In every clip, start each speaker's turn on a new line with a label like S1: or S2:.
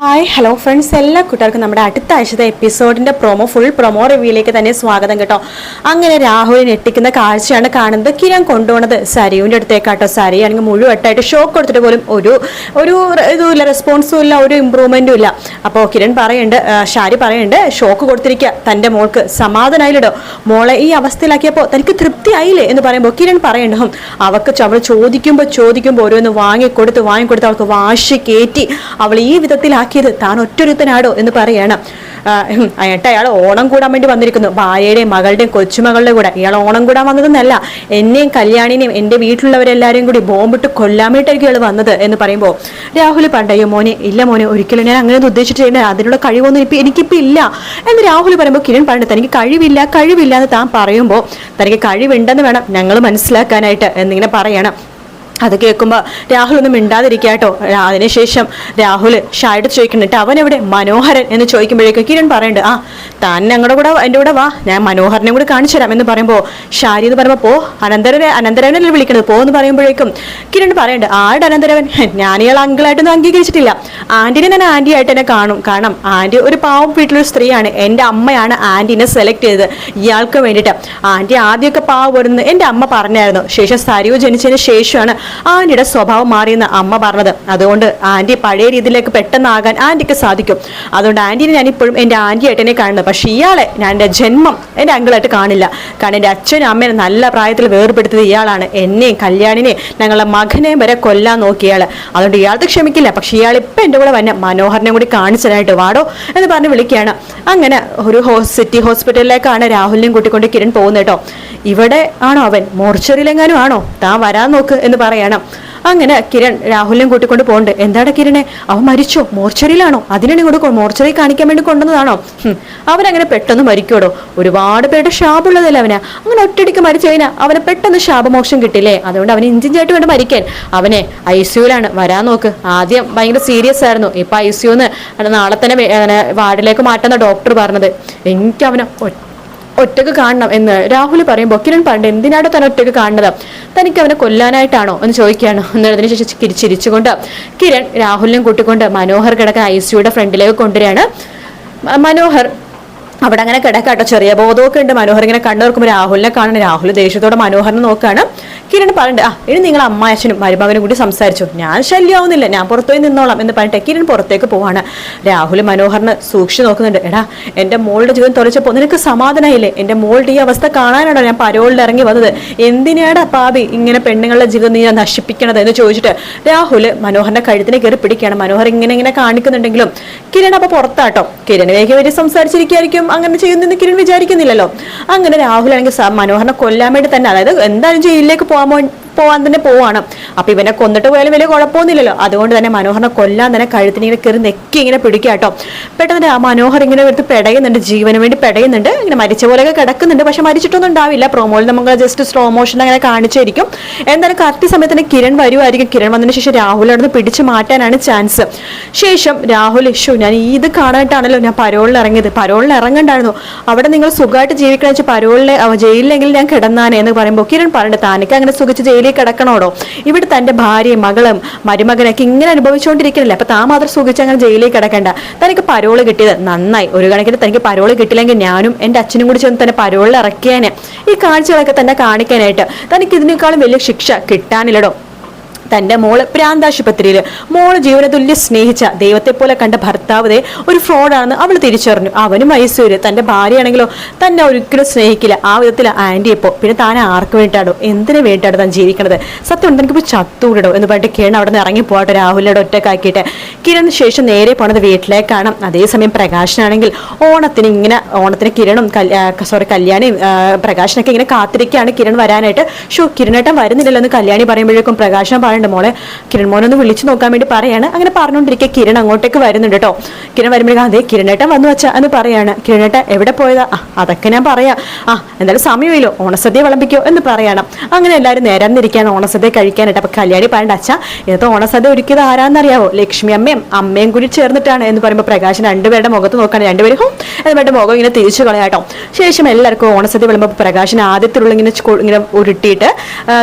S1: Hi hello friends എല്ലാ കൂട്ടുകാർക്കും നമ്മുടെ അടുത്ത ആഴ്ചത്തെ എപ്പിസോഡിന്റെ പ്രൊമോ ഫുൾ പ്രൊമോ റിവ്യൂയിലേക്ക് തന്നെ സ്വാഗതം കേട്ടോ. അങ്ങനെ രാഹുലിനെ ഞെട്ടിക്കുന്ന കാഴ്ചയാണ് കാണുന്നത്. കിരൺ കൊണ്ടുപോകുന്നത് സരിയുവിന്റെ അടുത്തേക്കാട്ടോ. സരി ആണെങ്കിൽ മുഴുവട്ടായിട്ട് ഷോക്ക് കൊടുത്തിട്ട് പോലും ഒരു ഒരു ഇതുമില്ല റെസ്പോൺസും ഇല്ല ഒരു ഇമ്പ്രൂവ്മെന്റും ഇല്ല. അപ്പോൾ കിരൺ പറയുന്നുണ്ട് ഷാരി പറയുന്നുണ്ട് ഷോക്ക് കൊടുത്തിരിക്കുക തന്റെ മോൾക്ക് സമാധാനമായില്ലോ മോളെ ഈ അവസ്ഥയിലാക്കിയപ്പോൾ തനിക്ക് തൃപ്തിയായില്ലേ എന്ന് പറയുമ്പോൾ കിരൺ പറയണ്ടോ അവൾക്ക് അവൾ ചോദിക്കുമ്പോൾ ചോദിക്കുമ്പോൾ ഓരോന്ന് വാങ്ങിക്കൊടുത്ത് വാങ്ങിക്കൊടുത്ത് അവൾക്ക് വാശി കയറ്റി അവൾ ഈ വിധത്തിലാക്കിയത് താൻ ഒറ്റൊരുത്തനാടോ എന്ന് പറയാണ്. ഏട്ട അയാൾ ഓണം കൂടാൻ വേണ്ടി വന്നിരിക്കുന്നു. ഭാര്യയുടെയും മകളുടെയും കൊച്ചുമകളുടെ കൂടെ. ഇയാൾ ഓണം കൂടാൻ വന്നതെന്നല്ല എന്നെയും കല്യാണിനെയും എന്റെ വീട്ടിലുള്ളവരെല്ലാവരെയും കൂടി ബോംബിട്ട് കൊല്ലാൻ വേണ്ടിയിട്ടായിരിക്കും ഇയാൾ വന്നത് എന്ന് പറയുമ്പോൾ രാഹുൽ പണ്ടയ്യോ മോനെ? ഇല്ല മോനെ ഒരിക്കലും ഞാൻ അങ്ങനെ ഉദ്ദേശിച്ചിട്ടില്ല അതിനുള്ള കഴിവൊന്നും ഇപ്പം എനിക്കിപ്പോൾ ഇല്ല എന്ന് രാഹുൽ പറയുമ്പോൾ കിരൺ പറഞ്ഞു തനിക്ക് കഴിവില്ല കഴിവില്ല എന്ന് താൻ പറയുമ്പോൾ തനിക്ക് കഴിവുണ്ടെന്ന് വേണം ഞങ്ങൾ മനസ്സിലാക്കാനായിട്ട് എന്നിങ്ങനെ പറയണം. അത് കേൾക്കുമ്പോൾ രാഹുൽ ഒന്നും മിണ്ടാതിരിക്കാട്ടോ അതിനുശേഷം രാഹുൽ ഷായിട്ട് ചോദിക്കുന്നുണ്ട്. അവൻ എവിടെ മനോഹരൻ എന്ന് ചോദിക്കുമ്പോഴേക്കും കിരൺ പറയുന്നുണ്ട് ആ താൻ ഞങ്ങളുടെ കൂടെ എന്റെ കൂടെ വാ. ഞാൻ മനോഹരനെ കൂടെ കാണിച്ചു തരാം എന്ന് പറയുമ്പോൾ ഷാരി എന്ന് പറയുമ്പോൾ പോ അനന്തരനെ അനന്തരവനല്ലേ വിളിക്കണത്? പോ എന്ന് പറയുമ്പോഴേക്കും കിരൺ പറയുന്നുണ്ട് ആട് അനന്തരവൻ? ഞാൻ ഇയാൾ അങ്കിളായിട്ടൊന്നും അംഗീകരിച്ചിട്ടില്ല. ആന്റിനെ ഞാൻ ആന്റി ആയിട്ട് എന്നെ കാണും. കാരണം ആന്റി ഒരു പാവം വീട്ടിലൊരു സ്ത്രീയാണ്. എന്റെ അമ്മയാണ് ആന്റിനെ സെലക്ട് ചെയ്തത് ഇയാൾക്ക് വേണ്ടിയിട്ട്. ആന്റി ആദ്യമൊക്കെ പാവം വരുന്നത് എന്റെ അമ്മ പറഞ്ഞായിരുന്നു. ശേഷം സരിവ് ജനിച്ചതിന് ശേഷമാണ് ആന്റിയുടെ സ്വഭാവം മാറിയെന്ന് അമ്മ പറഞ്ഞത്. അതുകൊണ്ട് ആന്റി പഴയ രീതിയിലേക്ക് പെട്ടെന്നാകാൻ ആന്റിക്ക് സാധിക്കും. അതുകൊണ്ട് ആന്റിനെ ഞാൻ ഇപ്പോഴും എന്റെ ആന്റി ഏട്ടനെ കാണുന്നത്. പക്ഷേ ഇയാളെ ഞാൻ എന്റെ ജന്മം എന്റെ അങ്കിളായിട്ട് കാണില്ല. കാരണം എന്റെ അച്ഛനും അമ്മേനെ നല്ല പ്രായത്തിൽ വേർപെടുത്തിയത് ഇയാളാണ്. എന്നെയും കല്യാണിനെയും ഞങ്ങളെ മകനെയും വരെ കൊല്ലാൻ നോക്കിയാൾ അതുകൊണ്ട് ഇയാൾക്ക് ക്ഷമിക്കില്ല. പക്ഷെ ഇയാൾ ഇപ്പം എന്റെ കൂടെ വന്നെ മനോഹരനെ കൂടി കാണിച്ചതായിട്ട് വാടോ എന്ന് പറഞ്ഞ് വിളിക്കുകയാണ്. അങ്ങനെ ഒരു സിറ്റി ഹോസ്പിറ്റലിലേക്കാണ് രാഹുലിനെയും കൂട്ടിക്കൊണ്ട് കിരൺ പോകുന്നത് കേട്ടോ. ഇവിടെ ആണോ അവൻ? മോർച്ചറിയിലെങ്ങാനും ആണോ? താൻ വരാൻ നോക്ക് എന്ന് പറയണം. അങ്ങനെ കിരൺ രാഹുലിനെ കൂട്ടിക്കൊണ്ട് പോകുന്നുണ്ട് എന്താണ് കിരണെ? അവൻ മരിച്ചോ? മോർച്ചറിയിലാണോ? അതിനാണ് ഇങ്ങോട്ട് മോർച്ചറി കാണിക്കാൻ വേണ്ടി കൊണ്ടുവന്നതാണോ? അവനങ്ങനെ പെട്ടെന്ന് മരിക്കോടോ ഒരുപാട് പേരുടെ ശാപമുള്ളതല്ലേ അവന്? അങ്ങനെ ഒറ്റയടിക്ക് മരിച്ചു കഴിഞ്ഞാൽ അവന് പെട്ടെന്ന് ശാപമോക്ഷം കിട്ടില്ലേ? അതുകൊണ്ട് അവന് ഇഞ്ചിഞ്ചായിട്ട് വേണ്ട മരിക്കാൻ. അവനെ ഐ സിയുലാണ് വരാൻ നോക്ക്. ആദ്യം ഭയങ്കര സീരിയസ് ആയിരുന്നു. ഇപ്പൊ ഐ സിയുന്ന് നാളെ തന്നെ വാർഡിലേക്ക് മാറ്റുന്ന ഡോക്ടർ പറഞ്ഞത്. എനിക്ക് അവനെ ഒറ്റയ്ക്ക് കാണണം എന്ന് രാഹുൽ പറയുമ്പോൾ കിരൺ പണ്ട് എന്തിനാണ് താൻ ഒറ്റയ്ക്ക് കാണുന്നത്? തനിക്ക് അവനെ കൊല്ലാനായിട്ടാണോ എന്ന് ചോദിക്കുകയാണ്. എന്നതിന് ശേഷം ചിരി- ചിരിച്ചുകൊണ്ട് കിരൺ രാഹുലിനെ കൂട്ടിക്കൊണ്ട് മനോഹർ കിടക്കുന്ന ഐ സിയുടെ ഫ്രണ്ടിലേക്ക് കൊണ്ടുവരികയാണ്. മനോഹർ അവിടെ അങ്ങനെ കിടക്കാട്ടോ. ചെറിയ ബോധമൊക്കെ ഉണ്ട്. മനോഹർ ഇങ്ങനെ കണ്ണു നോക്കുമ്പോൾ രാഹുലിനെ കാണണം രാഹുൽ ദേഷ്യത്തോടെ മനോഹറിനെ നോക്കുകയാണ് കിരൺ പറഞ്ഞിട്ട് ആ ഇനി നിങ്ങൾ അമ്മായച്ചനും മരുമകനും കൂടി സംസാരിച്ചു. ഞാൻ ശല്യമാവുന്നില്ല ഞാൻ പുറത്തുപോയി നിന്നോളാം എന്ന് പറഞ്ഞിട്ട് കിരൺ പുറത്തേക്ക് പോവാണ്. രാഹുൽ മനോഹറിനെ സൂക്ഷിച്ചു നോക്കുന്നുണ്ട്. എടാ എന്റെ മോളുടെ ജീവിതം തുറച്ചപ്പോൾ നിനക്ക് സമാധാനമായില്ലേ? എന്റെ മോളുടെ ഈ അവസ്ഥ കാണാനാണോ ഞാൻ പരോളിൽ ഇറങ്ങി വന്നത്? എന്തിനാടാ പാപി ഇങ്ങനെ പെണ്ണുങ്ങളുടെ ജീവിതം നീ നശിപ്പിക്കണത്? എന്ന് ചോദിച്ചിട്ട് രാഹുൽ മനോഹറിന്റെ കഴുത്തിനെ കയറി പിടിക്കുകയാണ്. മനോഹർ ഇങ്ങനെ ഇങ്ങനെ കാണിക്കുന്നുണ്ടെങ്കിലും കിരൺ അപ്പൊ പുറത്താട്ടോ. കിരണിലേക്ക് വരെ സംസാരിച്ചിരിക്കുകയായിരിക്കും. അങ്ങനെ ചെയ്യുന്നെന്ന് കിരൺ വിചാരിക്കുന്നില്ലല്ലോ. അങ്ങനെ രാഹുൽ ആണെങ്കിൽ മനോഹരനെ കൊല്ലാൻ വേണ്ടി തന്നെ അതായത് എന്തായാലും ജയിലിലേക്ക് പോകാൻ പോവാൻ തന്നെ പോവാണ്. അപ്പൊ ഇവനെ കൊന്നിട്ട് പോയാലും വലിയ കുഴപ്പമൊന്നുമില്ലല്ലോ. അതുകൊണ്ട് തന്നെ മനോഹറിനെ കൊല്ലാൻ തന്നെ കഴുത്തിന് ഇങ്ങനെ കയറി നെക്കി ഇങ്ങനെ പിടിക്കുക കേട്ടോ. പെട്ടെന്ന് ആ മനോഹർ ഇങ്ങനെ എടുത്ത് പെടയുന്നുണ്ട്. ജീവന് വേണ്ടി പെടയുന്നുണ്ട്. ഇങ്ങനെ മരിച്ച പോലെയൊക്കെ കിടക്കുന്നുണ്ട്. പക്ഷെ മരിച്ചിട്ടൊന്നും ഉണ്ടാവില്ല. പ്രൊമോയിൽ നമുക്ക് ജസ്റ്റ് സ്ലോ മോഷൻ അങ്ങനെ കാണിച്ചായിരിക്കും. എന്തായാലും കറക്റ്റ് സമയത്ത് തന്നെ കിരൺ വരുമായിരിക്കും കിരൺ വന്നതിന് ശേഷം രാഹുൽ അവിടെ നിന്ന് പിടിച്ചു മാറ്റാനാണ് ചാൻസ് ശേഷം രാഹുൽ ഇഷു ഞാൻ ഇത് കാണാനായിട്ടാണല്ലോ ഞാൻ പരോളിൽ ഇറങ്ങിയത്. പരോളിൽ ഇറങ്ങണ്ടായിരുന്നു. അവിടെ നിങ്ങൾ സുഖമായിട്ട് ജീവിക്കണമെന്ന് വെച്ചാൽ പരോളിലെ ജയിലിലെങ്കിൽ ഞാൻ കിടന്നാനേ എന്ന് പറയുമ്പോൾ കിരൺ പറഞ്ഞിട്ട് താനക്ക് അങ്ങനെ സുഖിച്ച് ജയിലിൽ കിടക്കണോടോ? ഇവിടെ തന്റെ ഭാര്യയും മകളും മരുമകനൊക്കെ ഇങ്ങനെ അനുഭവിച്ചുകൊണ്ടിരിക്കണില്ല അപ്പൊ താൻ മാത്രം സുഖിച്ച് അങ്ങനെ ജയിലിൽ കിടക്കണ്ട. തനിക്ക് പരോൾ കിട്ടിയത് നന്നായി. ഒരു കണക്കിന് തനിക്ക് പരോൾ കിട്ടില്ലെങ്കിൽ ഞാനും എന്റെ അച്ഛനും കൂടി ചെന്ന് തന്നെ പരോളിൽ ഇറക്കിയാനെ. ഈ കാഴ്ചകളൊക്കെ തന്നെ കാണിക്കാനായിട്ട് തനിക്ക് ഇതിനേക്കാളും വലിയ ശിക്ഷ കിട്ടാനില്ലടോ. തന്റെ മോൾ പ്രാന്താശുപത്രിയിൽ മോൾ ജീവനതുല്യ സ്നേഹിച്ച ദൈവത്തെ പോലെ കണ്ട ഭർത്താവതെ ഒരു ഫ്രോഡാണെന്ന് അവൾ തിരിച്ചറിഞ്ഞു. അവനും മൈസൂര്. തന്റെ ഭാര്യയാണെങ്കിലോ തന്നെ ഒരിക്കലും സ്നേഹിക്കില്ല. ആ വിധത്തിൽ ആന്റി ഇപ്പോ പിന്നെ താൻ ആർക്ക് വേണ്ടിയിട്ടാടോ? എന്തിനു വേണ്ടിയിട്ടാണ് താൻ ജീവിക്കണത്? സത്യം ഉണ്ട് എനിക്കിപ്പോൾ ചത്തൂടോ എന്ന് പറഞ്ഞിട്ട് കിരൺ അവിടെ നിന്ന് ഇറങ്ങി പോകട്ടെ. രാഹുലിനോട് ഒറ്റക്കാക്കിയിട്ട്. കിരണിന് ശേഷം നേരെ പോണത് വീട്ടിലേക്കാണ്. അതേസമയം പ്രകാശനാണെങ്കിൽ ഓണത്തിന് ഇങ്ങനെ ഓണത്തിന് കിരണും സോറി കല്യാണിയും പ്രകാശനൊക്കെ ഇങ്ങനെ കാത്തിരിക്കുകയാണ് കിരൺ വരാനായിട്ട്. ഷോ കിരണേട്ടൻ വരുന്നില്ലല്ലോ എന്ന് കല്യാണി പറയുമ്പോഴേക്കും പ്രകാശൻ പറയുന്നുണ്ട് മോളെ. കിരൺ മോനൊന്ന് വിളിച്ചു നോക്കാൻ വേണ്ടി പറയാണ്. അങ്ങനെ പറഞ്ഞുകൊണ്ടിരിക്കുക കിരൺ അങ്ങോട്ടേക്ക് വരുന്നുണ്ട് കേട്ടോ. കിരൺ വരുമ്പോഴേക്കും അതെ കിരണേട്ടൻ വന്നു വെച്ചാ എന്ന് പറയാണ്. കിരണേട്ടൻ എവിടെ പോയതാ? അതൊക്കെ ഞാൻ പറയാം. ആ എന്തായാലും സമയമില്ലോ ഓണസദ്യ വിളമ്പിക്കോ എന്ന് പറയണം. അങ്ങനെ എല്ലാവരും നേരം നേരാന്നിരിക്കുകയാണ് ഓണസദ്യ കഴിക്കാനായിട്ട്. അപ്പൊ കല്യാണി പറയണ്ട അച്ഛാ ഇന്നത്തെ ഓണസദ്യ ഒരുക്കിയത് ആരാന്നറിയാവോ? ലക്ഷ്മി അമ്മയും അമ്മയും കൂടി ചേർന്നിട്ടാണ് എന്ന് പറയുമ്പോൾ പ്രകാശൻ രണ്ടുപേരുടെ മുഖത്ത് നോക്കാണ്. രണ്ടുപേരും എന്നിട്ട് മുഖം ഇങ്ങനെ തിരിച്ചു കളയാട്ടോ ശേഷം എല്ലാവർക്കും ഓണസദ്യ വിളമ്പോ പ്രകാശൻ ആദ്യത്തിലുള്ള ഇങ്ങനെ ഇങ്ങനെ ഉരുട്ടിയിട്ട്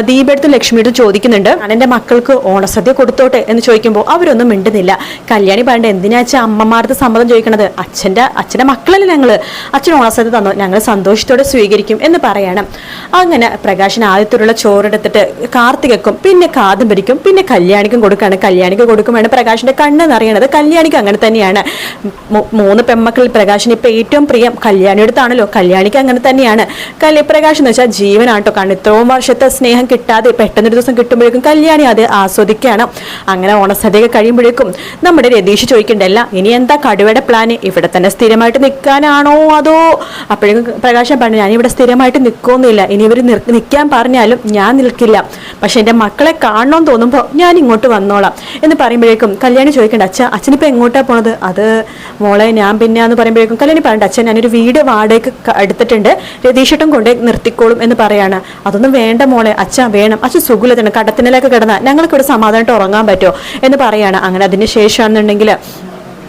S1: ദീപെടുത്ത് ലക്ഷ്മിയെടുത്തും ചോദിക്കുന്നുണ്ട്. മക്കൾ മക്കൾക്ക് ഓണസദ്യ കൊടുത്തോട്ടെ എന്ന് ചോദിക്കുമ്പോൾ അവരൊന്നും മിണ്ടുന്നില്ല. കല്യാണി പറയേണ്ട എന്തിനാ അച്ഛൻ അമ്മമാർക്ക് സമ്മതം ചോദിക്കണത്? അച്ഛന്റെ അച്ഛന്റെ മക്കളല്ലേ ഞങ്ങൾ അച്ഛൻ ഓണസദ്യ തന്നു? ഞങ്ങൾ സന്തോഷത്തോടെ സ്വീകരിക്കും എന്ന് പറയണം. അങ്ങനെ പ്രകാശൻ ആദ്യത്തിലുള്ള ചോറെടുത്തിട്ട് കാർത്തികക്കും പിന്നെ കാദംബരിക്കും പിന്നെ കല്യാണിക്കും കൊടുക്കുകയാണ് കല്യാണിക്ക് കൊടുക്കുമ്പോഴാണ് പ്രകാശിന്റെ കണ്ണ് നിറയണത് കല്യാണിക്ക് അങ്ങനെ തന്നെയാണ്. മൂന്ന് പെമ്മക്കളിൽ പ്രകാശിന് ഇപ്പം ഏറ്റവും പ്രിയം കല്യാണിയെടുത്താണല്ലോ കല്യാണിക്ക് അങ്ങനെ തന്നെയാണ്. കല്യ പ്രകാശ് എന്ന് വെച്ചാൽ ജീവനാട്ടോ. കാരണം ഇത്രയും വർഷത്തെ സ്നേഹം കിട്ടാതെ പെട്ടെന്നൊരു ദിവസം കിട്ടുമ്പോഴേക്കും കല്യാണി അത് ആസ്വദിക്കുകയാണ് അങ്ങനെ ഓണസദ്യയൊക്കെ കഴിയുമ്പോഴേക്കും നമ്മുടെ രതീഷ് ചോദിക്കണ്ടല്ല ഇനി എന്താ കടുവയുടെ പ്ലാൻ ഇവിടെ തന്നെ സ്ഥിരമായിട്ട് നിൽക്കാനാണോ അതോ? അപ്പോഴേക്കും പ്രകാശം പറഞ്ഞു ഞാൻ ഇവിടെ സ്ഥിരമായിട്ട് നിൽക്കൊന്നുമില്ല ഇനി ഇവർ നിൽക്കാൻ പറഞ്ഞാലും ഞാൻ നിൽക്കില്ല. പക്ഷെ എന്റെ മക്കളെ കാണണമെന്ന് തോന്നുമ്പോൾ ഞാൻ ഇങ്ങോട്ട് വന്നോളാം. എന്ന് പറയുമ്പോഴേക്കും കല്യാണി ചോദിക്കണ്ട അച്ഛ അച്ഛനിപ്പോൾ എങ്ങോട്ടാണ് പോണത്? അത് മോളെ ഞാൻ പിന്നെ എന്ന് പറയുമ്പോഴേക്കും കല്യാണി പറയണ്ട അച്ഛൻ ഞാനൊരു വീട് വാടകയ്ക്ക് എടുത്തിട്ടുണ്ട്. രതീഷട്ടും കൊണ്ട് നിർത്തിക്കോളും എന്ന് പറയാണ്. അതൊന്നും വേണ്ട മോളെ അച്ഛ വേണം. അച്ഛൻ സുഖമില്ലാത്തതാണ് കടത്തിനിലൊക്കെ കിടന്നാൽ ഞങ്ങൾക്ക് ഇവിടെ സമാധാനമായിട്ട് ഉറങ്ങാൻ പറ്റുമോ എന്ന് പറയാണ്. അങ്ങനെ അതിന് ശേഷമാണെന്നുണ്ടെങ്കിൽ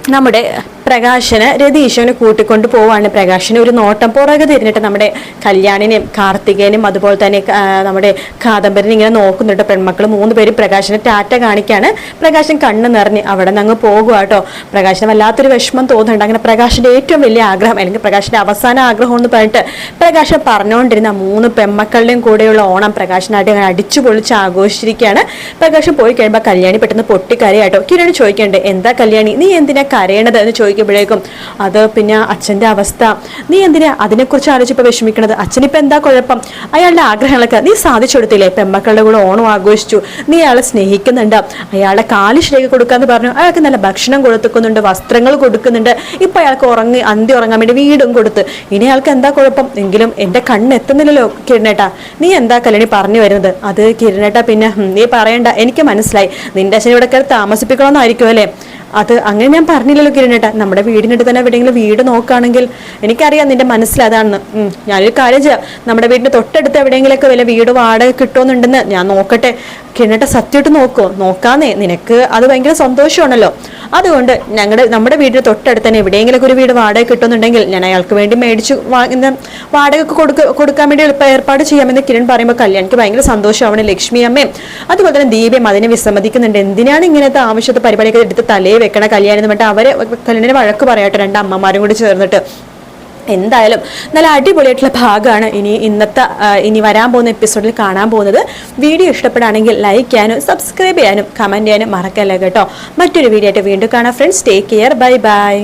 S1: നമ്മുടെ പ്രകാശന് രതീശോനെ കൂട്ടിക്കൊണ്ട് പോവാണ് പ്രകാശന് ഒരു നോട്ടം പുറകെ തിരിഞ്ഞിട്ട് നമ്മുടെ കല്യാണിനെയും കാർത്തികേനും അതുപോലെ തന്നെ നമ്മുടെ കാദംബരനെ ഇങ്ങനെ നോക്കുന്നുണ്ട്. പെൺമക്കൾ മൂന്ന് പേര് പ്രകാശനെ ടാറ്റ കാണിക്കാണ്. പ്രകാശൻ കണ്ണ് നിറഞ്ഞ് അവിടെ നിന്ന് അങ്ങ് പോകുക കേട്ടോ. പ്രകാശന് വല്ലാത്തൊരു വിഷമം തോന്നുന്നുണ്ട്. അങ്ങനെ പ്രകാശന്റെ ഏറ്റവും വലിയ ആഗ്രഹം അല്ലെങ്കിൽ പ്രകാശന്റെ അവസാന ആഗ്രഹം എന്ന് പറഞ്ഞിട്ട് പ്രകാശൻ പറഞ്ഞുകൊണ്ടിരുന്ന മൂന്ന് പെൺമക്കളുടെയും കൂടെയുള്ള ഓണം പ്രകാശനായിട്ട് അങ്ങനെ അടിച്ചു പൊളിച്ച് ആഘോഷിച്ചിരിക്കുകയാണ്. പ്രകാശൻ പോയി കഴിയുമ്പോൾ കല്യാണി പെട്ടെന്ന് പൊട്ടിക്കരയാട്ടോ കിരണ് ചോദിക്കേണ്ടത് എന്താ കല്യാണി? നീ എന്തിനാ കരയണത്? എന്ന് ചോദിക്കുമ്പോഴേക്കും അത് പിന്നെ അച്ഛന്റെ അവസ്ഥ. നീ എന്തിനാ അതിനെക്കുറിച്ച് ആലോചിച്ചപ്പോൾ വിഷമിക്കണത്? അച്ഛനിപ്പോൾ എന്താ കുഴപ്പം? അയാളുടെ ആഗ്രഹങ്ങളൊക്കെ നീ സാധിച്ചു കൊടുത്തില്ലേ പെമ്മക്കളുടെ കൂടെ ഓണം ആഘോഷിച്ചു. നീ അയാളെ സ്നേഹിക്കുന്നുണ്ട്. അയാളെ കാൽ ശരിയാക്കി കൊടുക്കാന്ന് പറഞ്ഞു. അയാൾക്ക് നല്ല ഭക്ഷണം കൊടുക്കുന്നുണ്ട് വസ്ത്രങ്ങൾ കൊടുക്കുന്നുണ്ട്. ഇപ്പം അയാൾക്ക് ഉറങ്ങി അന്തി ഉറങ്ങാൻ വേണ്ടി വീടും കൊടുത്ത്. ഇനി അയാൾക്ക് എന്താ കുഴപ്പം? എങ്കിലും എന്റെ കണ്ണ് എത്തുന്നില്ലല്ലോ കിരണേട്ടാ. നീ എന്താ കല്യാണി പറഞ്ഞു വരുന്നത്? അത് കിരണേട്ടാ പിന്നെ നീ പറയണ്ട. എനിക്ക് മനസ്സിലായി. നിന്റെ അച്ഛനെ ഇവിടെ കയറി താമസിപ്പിക്കണമെന്നായിരിക്കും അല്ലേ? അത് അങ്ങനെ ഞാൻ പറഞ്ഞില്ലല്ലോ കിരണേട്ടാ നമ്മുടെ വീടിനടുത്ത് തന്നെ എവിടെയെങ്കിലും വീട് നോക്കുകയാണെങ്കിൽ എനിക്കറിയാം നിന്റെ മനസ്സിൽ അതാണെന്ന് ഞാനൊരു കാര്യം ചെയ്യാം. നമ്മുടെ വീടിന്റെ തൊട്ടടുത്ത് എവിടെയെങ്കിലൊക്കെ വല്ല വീട് വാടക കിട്ടുമെന്നുണ്ടെന്ന് ഞാൻ നോക്കട്ടെ. കിരണേട്ട സത്യമായിട്ട് നോക്കുമോ നോക്കാന്നേ നിനക്ക് അത് ഭയങ്കര സന്തോഷമാണല്ലോ. അതുകൊണ്ട് ഞങ്ങളുടെ നമ്മുടെ വീടിന് തൊട്ടടുത്ത് തന്നെ എവിടെയെങ്കിലും ഒരു വീട് വാടക കിട്ടുന്നുണ്ടെങ്കിൽ ഞാൻ അയാൾക്ക് വേണ്ടി മേടിച്ച് വാങ്ങുന്ന വാടക കൊടുക്ക കൊടുക്കാൻ വേണ്ടി എളുപ്പം ഏർപ്പാട് ചെയ്യാമെന്ന് കിരൺ പറയുമ്പോൾ കല്യാണിക്ക് ഭയങ്കര സന്തോഷമാണ് ലക്ഷ്മി അമ്മയും. അതുപോലെ തന്നെ ദീപയും അതിനെ വിസമ്മതിക്കുന്നുണ്ട്. എന്തിനാണ് ഇങ്ങനത്തെ ആവശ്യത്തെ പരിപാടിയൊക്കെ എടുത്ത് തലയെ വെക്കണ കല്യാണം എന്ന് പറഞ്ഞിട്ട് അവരെ കല്യാണിന് വഴക്ക് പറയാട്ടെ രണ്ട് അമ്മമാരും കൂടി ചേർന്നിട്ട്. എന്തായാലും നല്ല അടിപൊളിയായിട്ടുള്ള ഭാഗമാണ് ഇനി ഇന്നത്തെ ഇനി വരാൻ പോകുന്ന എപ്പിസോഡിൽ കാണാൻ പോകുന്നത്. വീഡിയോ ഇഷ്ടപ്പെടുകയാണെങ്കിൽ ലൈക്ക് ചെയ്യാനും സബ്സ്ക്രൈബ് ചെയ്യാനും കമന്റ് ചെയ്യാനും മറക്കല്ല കേട്ടോ. മറ്റൊരു വീഡിയോ ആയിട്ട് വീണ്ടും കാണാം. Friends take care bye bye